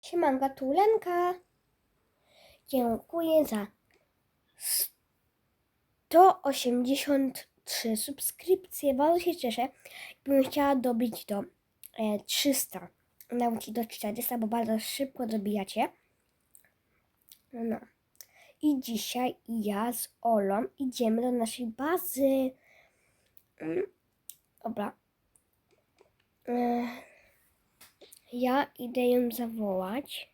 Siemanka, tu Lenka. Dziękuję za 183 subskrypcje. Bardzo się cieszę. Bym chciała dobić do e, 300. Nawet do 400, bo bardzo szybko dobijacie. No. I dzisiaj ja z Olą idziemy do naszej bazy. Mm, Dobra. E, ja idę ją zawołać.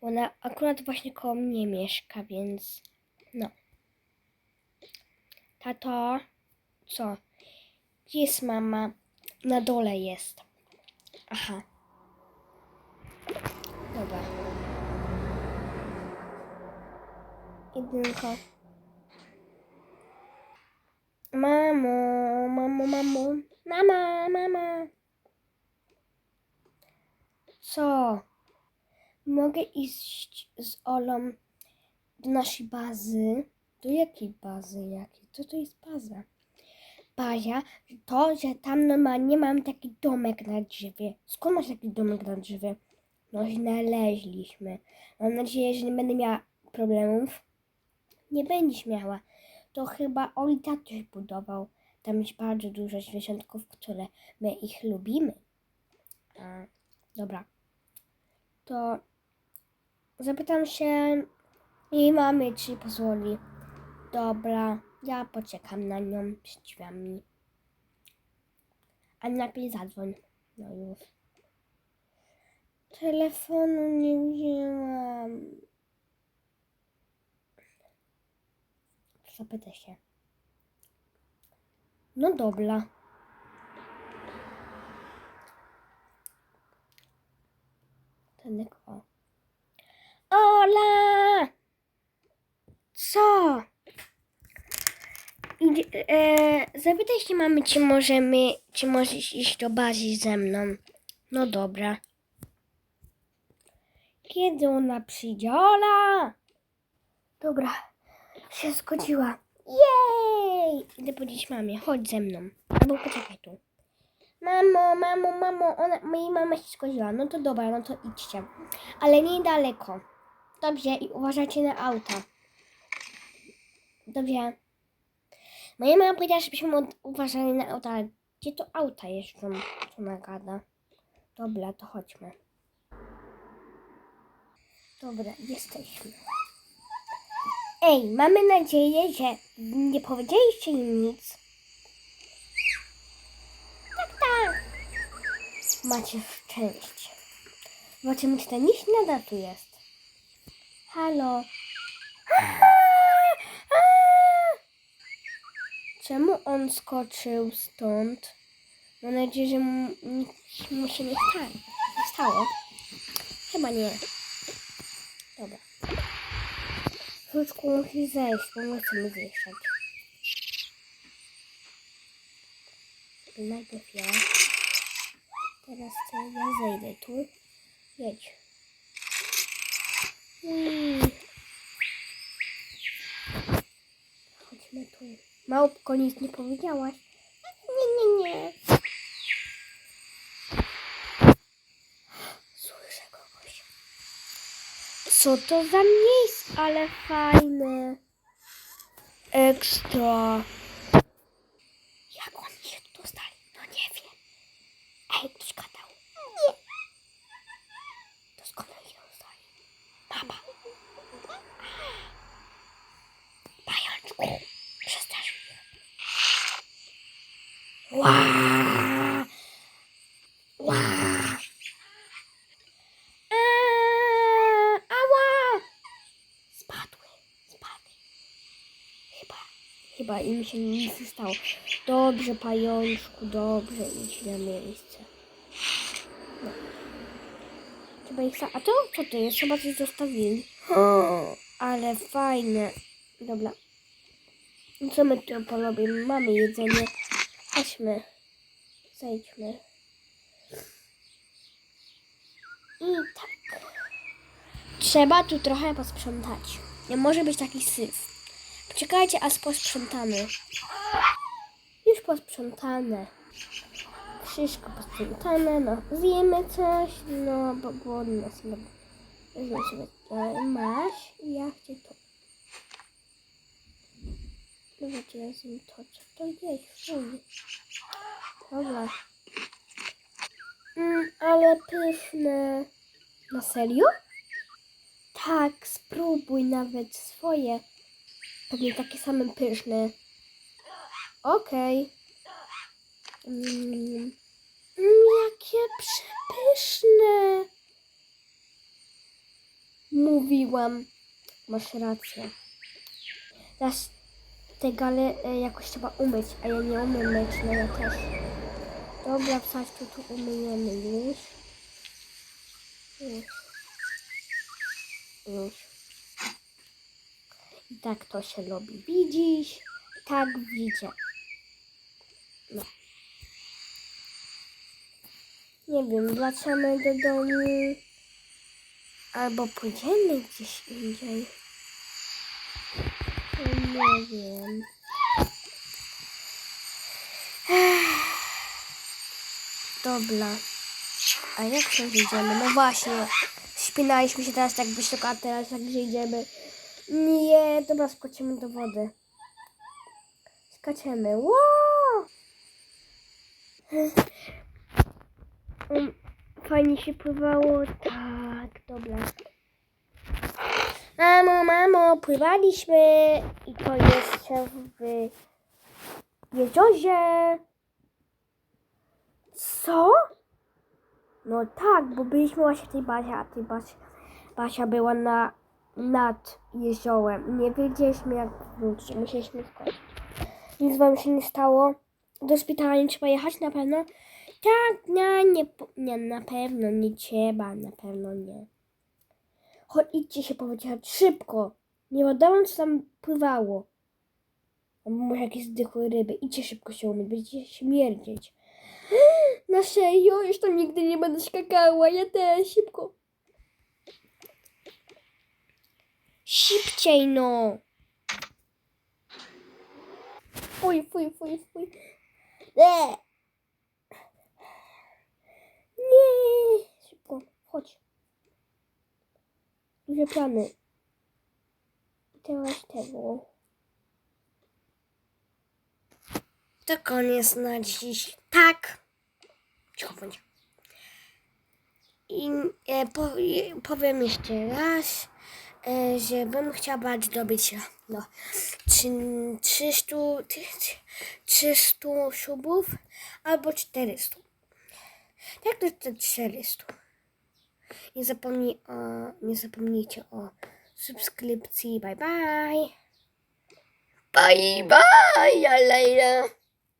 Ona akurat właśnie koło mnie mieszka, więc no. Tato, co? Gdzie jest mama? Na dole jest. Aha. Dobra. Jedynka. Mamo, mamo, mamo. Mama, mama. Co? Mogę iść z Olą do naszej bazy? Do jakiej bazy? Jakiej? Co to jest baza? Bazia to, że tam normalnie mam taki domek na drzewie. Skąd masz taki domek na drzewie? No znaleźliśmy. Mam nadzieję, że nie będę miała problemów. Nie będziesz miała. To chyba Oli tatuś budował. Tam jest bardzo dużo zwierzątków, które my ich lubimy. A, dobra. To zapytam się jej mamy, czy pozwoli. Dobra, ja poczekam na nią przy drzwiami. A najpierw zadzwoń. No już. Telefonu nie wzięłam. Zapytaj się. No dobra. Tenek o. Ola! Co? E, zapytaj się mamy, czy możemy, czy możesz iść do bazy ze mną. No dobra. Kiedy ona przyjdzie? Ola! Dobra, się zgodziła. Jej! Idę powiedzieć mamie, chodź ze mną. Albo poczekaj tu. Mamo, mamo, mamo, ona, moja mama się zgodziła. No to dobra, no to idźcie. Ale niedaleko. Dobrze, i uważajcie na auta. Dobrze. Moja mama powiedziała, żebyśmy uważali na auta. Gdzie to auta jeżdżą? Co ona gada? Dobra, to chodźmy. Dobra, jesteśmy. Ej, mamy nadzieję, że nie powiedzieliście im nic. Tak, tak. Macie szczęście. Zobaczymy, czy ten liść nadal tu jest. Halo. Czemu on skoczył stąd? Mam nadzieję, że nic mu się nie stało. Chyba nie. Dobra. Krótko musi zejść, bo my chcemy zjeżdżać. Najpierw ja. Teraz ja zejdę tu. Jedź. Chodźmy tu. Małpko, nic nie powiedziałaś. Nie, nie, nie. Słyszę kogoś. Co to za miejsce, ale fajne. Ekstra. Jak oni się tu dostali? No nie wiem. Ej, ktoś gadał. Nie. To skąd oni się dostali? Mama. Pajączku. Przestraszył mnie. Ła! Ła! Eee, Ała! Spadły, spadły. Chyba, chyba im się nic nie stało. Dobrze, pajączku, dobrze, idź na miejsce. No. Trzeba ich sa- A to co to jest? Chyba coś zostawili. O, ale fajne. Dobra. I Co my tu porobimy? Mamy jedzenie. Chodźmy. Zejdźmy. I tak. Trzeba tu trochę posprzątać. Nie może być taki syf. Poczekajcie, aż posprzątamy. Już posprzątane. Wszystko posprzątane, no zjemy coś, no bo sobie to, masz, ja chcę to. Ja zjem to, co to jest, fuj. Dobra. Mm, ale pyszne. Na serio? Tak, spróbuj nawet swoje. Pewnie takie same pyszne. Okej. Mm, mm, jakie przepyszne. Mówiłam. Masz rację. Teraz te gale jakoś trzeba umyć, a ja nie umiem myć, no ja też. Dobra, wsadź to tu umyjemy już. Już. Już. I tak to się robi. Widzisz? Tak widzę. No. Nie wiem, wracamy do domu. Albo pójdziemy gdzieś indziej. Nie wiem. Dobra. A jak się idziemy? No właśnie. Spinaliśmy się teraz tak wysoko, a teraz jak idziemy. Nie, dobra, skoczymy do wody. Skaczemy. Wow! Um, Fajnie się pływało. Tak, dobra. Mamo, mamo, pływaliśmy i to jeszcze w jeziorze. Co? No tak, bo byliśmy właśnie w tej bazie, a tej bazie, Basia była na, nad jeziorem. Nie wiedzieliśmy jak wrócić, musieliśmy skoczyć. Nic wam się nie stało? Do szpitala nie trzeba jechać na pewno? Tak, nie, nie, nie, na pewno nie trzeba, na pewno nie. Chodź, idźcie się powiedzieć szybko. Nie wiadomo co tam pływało. Może jakieś zdechłe ryby. Idźcie szybko się umyć, będziecie śmierdzieć. Na serio? Już tam nigdy nie będę skakała. Ja też. Szybko. Szybciej no. Fuj, fuj, fuj, fuj. Nie. Nie. Szybko. Chodź. Duże plany. Teraz tego. To koniec na dziś. Tak. Cicho bądź. I e, po, i powiem jeszcze raz, e, że bym chciała zdobyć no, trzy- 300, ty- ty- 300 subów albo 400. Jak to jest 400? Nie, zapomnij o, nie zapomnijcie o subskrypcji. Bye bye. Bye bye, Alejna.